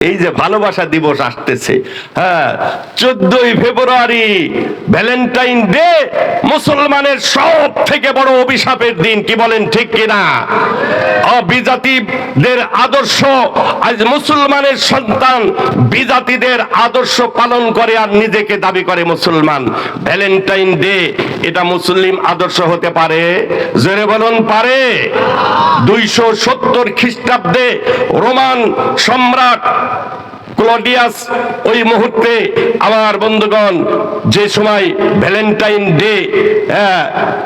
এই যে ভালোবাসা দিবস আসতেছে হ্যাঁ চোদ্দই ফেব্রুয়ারি ভ্যালেন্টাইন ডে, মুসলমানের সব থেকে বড় অভিশাপের দিন, কি বলেন ঠিক কিনা? বিজাতিদের আদর্শ। আজ মুসলমানের সন্তান বিজাতিদের আদর্শ পালন করে আর নিজেকে দাবি করে মুসলমান। ভ্যালেন্টাইন ডে, এটা মুসলিম আদর্শ হতে পারে? জোরে বলুন, পারে। দুইশো সত্তর খ্রিস্টাব্দে রোমান সম্রাট ক্লডিয়াস ওই মুহূর্তে আমার বন্ধুগণ যে সময় ভ্যালেন্টাইন ডে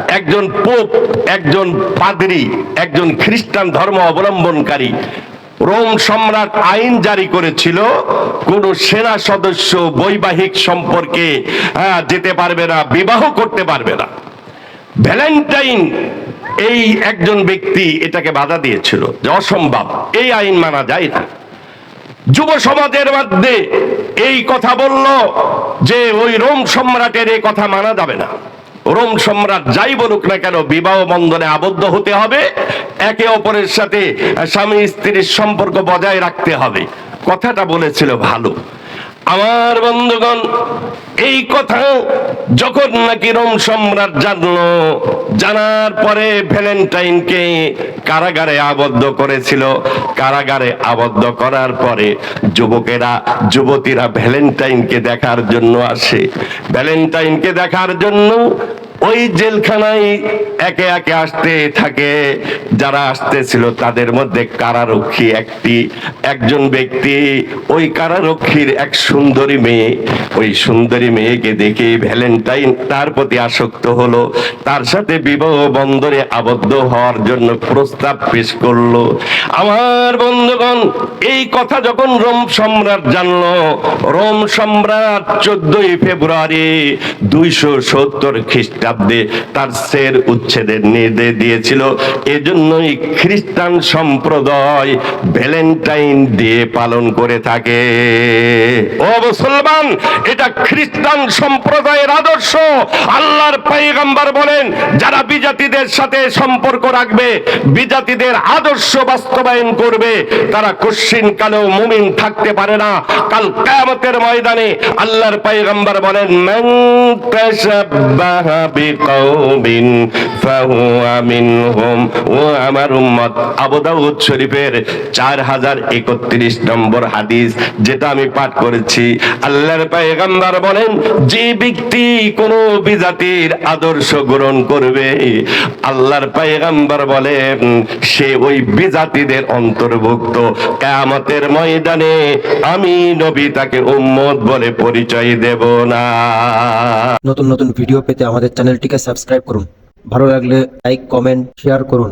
একজন পোপ একজন পাদ্রী একজন খ্রিস্টান ধর্ম অবলম্বনকারী রোম সম্রাট আইন জারি করেছিল কোন সেনা সদস্য বৈবাহিক সম্পর্কে হ্যাঁ, যেতে পারবে না বিবাহ করতে পারবে না। ভ্যালেন্টাইন এই একজন ব্যক্তি এটাকে বাধা দিয়েছিল যে অসম্ভব এই আইন মানা যায় না। যুব সমাজের মধ্যে এই কথা বলল যে ওই রোম সম্রাটের এই কথা মানা যাবে না। রোম সম্রাট যাই বলুক না কেন, বিবাহ বন্ধনে আবদ্ধ হতে হবে, একে অপরের সাথে স্বামী স্ত্রীর সম্পর্ক বজায় রাখতে হবে। কথাটা বলেছিল ভালো আমার বন্ধুগণ, এই কথা যখন নাকি রোম সম্রাট জানলো, জানার পরে ভ্যালেন্টাইনকে কারাগারে আবদ্ধ করেছিল। কারাগারে আবদ্ধ করার পরে যুবকেরা, যুবতীরা ভ্যালেন্টাইনকে দেখার জন্য আসে। ভ্যালেন্টাইনকে দেখার জন্য ওই জেলখানায় একে একে আসতে থাকে। যারা আসতেছিল, তাদের মধ্যে কারারক্ষী একটি, একজন ব্যক্তি, ওই কারারক্ষীর এক সুন্দরী মেয়ে। ওই সুন্দরী মেয়েকে দেখে ভ্যালেন্টাইন তার প্রতি আসক্ত হলো। তার সাথে বিবাহ বন্ধনে আবদ্ধ হওয়ার জন্য প্রস্তাব পেশ করল। আমার বন্ধুগণ, এই কথা যখন রোম সম্রাট জানলো, রোম সম্রাট চোদ্দই ফেব্রুয়ারি দুইশো সত্তর খ্রিস্টাব্দে তার সের উচ্ছেদের নির্দেশ দিয়েছিল। এজন্যই খ্রিস্টান সম্প্রদায় ভ্যালেন্টাইন ডে পালন করে থাকে। ও মুসলমান, এটা খ্রিস্টান সম্প্রদায়ের আদর্শ। আল্লাহর পয়গম্বর বলেন, যারা বিজাতিদের সাথে সম্পর্ক রাখবে, বিজাতিদের আদর্শ বাস্তবায়ন করবে, তারা কশ্চিন কালেও মুমিন থাকতে পারে না। কাল কিয়ামতের ময়দানে আল্লাহর পয়গম্বর বলেন, মান তাশাব্বাহা বিকাউমিন ফাহুয়া মিনহুম। ও আমার উম্মত, আবু দাউদ শরীফের 4031 নম্বর হাদিস যেটা আমি পাঠ করেছি। আল্লাহর পয়গম্বর বলেন, যে ব্যক্তি কোন বিজাতির আদর্শ গ্রহণ করবে, আল্লাহর বলেন, সে ওই বিজাতিদের অন্তর্ভুক্ত। ময়দানে আমি নবী তাকে উম্মত বলে পরিচয় দেব না। নতুন নতুন ভিডিও পেতে আমাদের চ্যানেলটিকে সাবস্ক্রাইব করুন। ভালো লাগলে লাইক কমেন্ট শেয়ার করুন।